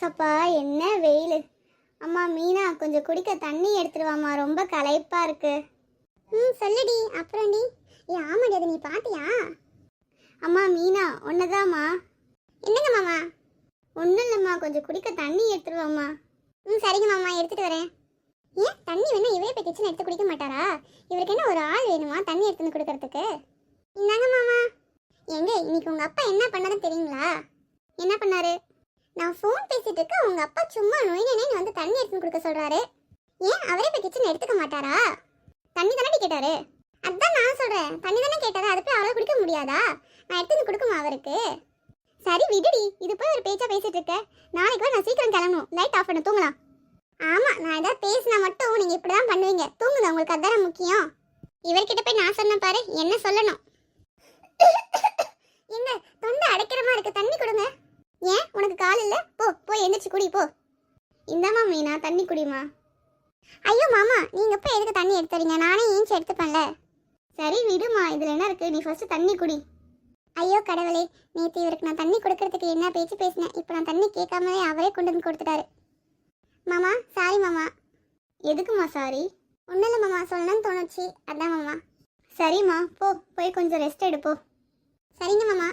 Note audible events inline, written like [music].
சப்பா என்ன வெயில். அம்மா மீனா கொஞ்சம் குடிக்க தண்ணி எடுத்துருவாம்மா ரொம்ப களைப்பா இருக்கு. ம் சொல்லுடி. அப்புறம் டி. ஏ ஆமாடி அது நீ பாத்தியா அம்மா மீனா ஒன்னதாம்மா என்னங்க மாமா? ஒன்றும் இல்லைம்மா. கொஞ்சம் குடிக்க தண்ணி எடுத்துருவாம்மா ம் சரிங்க மாமா. எடுத்துட்டு வரேன். ஏன்? தண்ணி வேணா இவரே போய் கிச்சன் எடுத்து குடிக்க மாட்டாரா? இவருக்கு என்ன ஒரு ஆள் வேணுமா தண்ணி எடுத்துன்னு கொடுக்கறதுக்கு? இந்தாங்க மாமா. எங்க இன்னைக்கு உங்க அப்பா என்ன பண்ணாருன்னு தெரியுங்களா? என்ன பண்ணாரு? நான் ஃபோன் பேசிட்டு இருக்க உங்க அப்பா சும்மா நோய் வந்து தண்ணி எடுத்துன்னு கொடுக்க சொல்றாரு. ஏன் அவரே போய் கிச்சன் எடுத்துக்க மாட்டாரா? தண்ணி தானே கேட்டாரு. அதான் நான் சொல்றேன். தண்ணி தானே கேட்டாரு. அது போய் அவரால் குடிக்க முடியாதா? நான் எடுத்துன்னு கொடுக்குமா அவருக்கு? சரி விடுடி. இது போய் ஒரு பேச்சா பேசிட்டு இருக்க நாளைக்கு நான் சீக்கிரம் கிளம்பணும். லைட் ஆஃப் பண்ண. தூங்கலாம். ஆமா நான் ஏதாவது பேசினா மட்டும் நீங்க இப்படிதான் பண்ணுவீங்க. தூங்குங்க. உங்களுக்கு அதான முக்கியம். இவர்கிட்ட போய் நான் சொன்ன பாரு. என்ன சொல்லணும்? [coughs] எங்க தொண்டை அடைக்கிற மாதிரி இருக்கு. தண்ணி கொடுங்க. ஏன் இல்ல போ போய் எந்திரிச்சு குடி போ. இந்தாம்மா மீனா தண்ணி குடிமா ஐயோ மாமா நீங்க போய் எதுக்கு தண்ணி எடுத்துறீங்க நானே ஏஞ்சி எடுத்துப்பேன்ல. சரி விடுமா இதுல என்ன இருக்கு? நீ ஃபர்ஸ்ட் தண்ணி குடி. ஐயோ கடவுளே நேற்று இவருக்கு நான் தண்ணி கொடுக்கறதுக்கு என்ன பேச்சு பேசினேன்? இப்போ நான் தண்ணி கேட்காமலே அவரே கொண்டு வந்து கொடுத்துட்டாரு. மாமா சாரி மாமா. எதுக்குமா சாரி ஒன்றும் இல்லை மாமா சொல்லணும்னு தோணுச்சு. அதான் மாமா. சரிம்மா போ போய் கொஞ்சம் ரெஸ்ட் எடுப்போ சரிங்க மாமா.